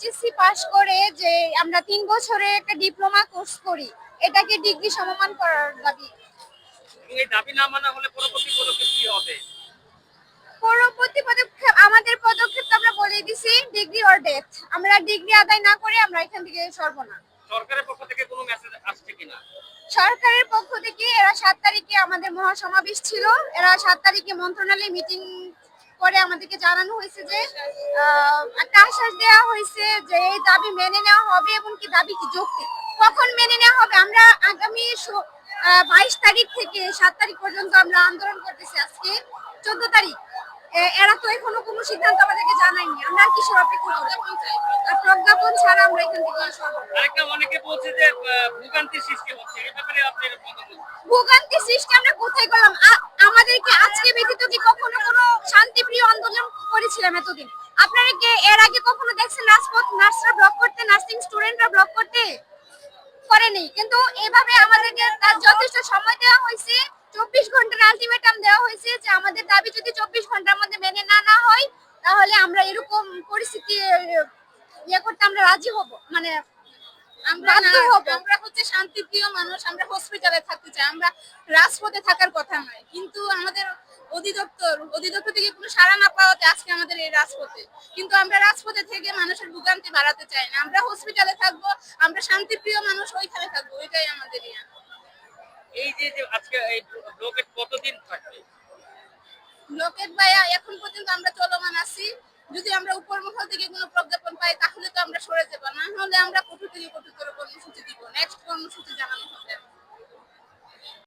HSC পাশ করে যে আমরা তিন বছরে একটা ডিপ্লোমা কোর্স করি এটাকে ডিগ্রি সমমান করার দাবি। এই দাবি না মানা হলে পরবর্তী পদক্ষেপ কি হবে? পরবর্তী পদক্ষেপ আমাদের পদক্ষেপ তো আমরা বলে দিছি ডিগ্রি অর ডেথ আমরা ডিগ্রি আদায় না করে আমরা এখান থেকে সরব না। সরকারের পক্ষ থেকে কোনো মেসেজ আসছে কিনা? সরকারের পক্ষ থেকে এরা সাত তারিখে আমাদের মহাসমাবেশ ছিল এরা সাত তারিখে মন্ত্রণালয়ে মিটিং করে আমাদেরকে জানানো হয়েছে যে একটা আশ্বাস দেওয়া হয়েছে যে এই দাবি মেনে নেওয়া হবে এবং কি দাবি কি যৌক্তিক। কখন মেনে নেওয়া হবে? আমরা আগামী বাইশ তারিখ থেকে সাত তারিখ পর্যন্ত আমরা আন্দোলন করতেছি আজকে। চোদ্দ তারিখ। এরা তো এখনও কোনো সিদ্ধান্ত আমাদেরকে জানায়নি। আমরা আর কিসের অপেক্ষা করব প্রজ্ঞাপন ছাড়া আমরা এখান থেকে আরেকটা অনেকে বলছে যে আহ, সৃষ্টি হচ্ছে। এই ব্যাপারে আপনার ভোগান্তি সৃষ্টি আমরা কোথায় করলাম আ- আমাদেরকে আজকে ব্যতীত কি কখনো কোনো শান্তিপ্রিয় আন্দোলন করেছিলাম এতদিন। আপনারা কি এর আগে কখনো দেখছেন রাজপথ নার্সরা ব্লক করতে নার্সিং স্টুডেন্টরা ব্লক করতে? করেনি। কিন্তু এভাবে আমাদেরকে তার যথেষ্ট সময় দেওয়া হয়েছে। চব্বিশ ঘণ্টার আলটিমেটাম দেওয়া হয়েছে যে আমাদের দাবি যদি চব্বিশ ঘণ্টার মধ্যে মেনে না না হয় তাহলে আমরা এরকম পরিস্থিতি ইয়ে করতে আমরা রাজি হব। মানে। আমরা হচ্ছে শান্তিপ্রিয় মানুষ আমরা হসপিটালে থাকতে চাই। আমরা রাজপথে থাকার কথা নয়। কিন্তু আমাদের অধিদপ্তর অধিদপ্তর থেকে কোনো সাড়া না পাওয়াতে আজকে আমাদের এই রাজপথে। কিন্তু আমরা রাজপথে থেকে মানুষের ভোগান্তি বাড়াতে চাই না। আমরা হসপিটালে থাকব আমরা শান্তিপ্রিয় মানুষ ওইখানে থাকব ওইটাই আমাদের ইয়া। এই যে আজকে এই ব্লকেট কতদিন থাকবে? লোকের ভাইয়া এখন পর্যন্ত আমরা চলমান আছি। যদি আমরা উপর মহল থেকে কোনো প্রজ্ঞাপন পাই তাহলে তো আমরা সরে যাব। না হলে আমরা কঠোর থেকে কঠোরতর কর্মসূচি দিব। নেক্সট কর্মসূচি জানানো হবে।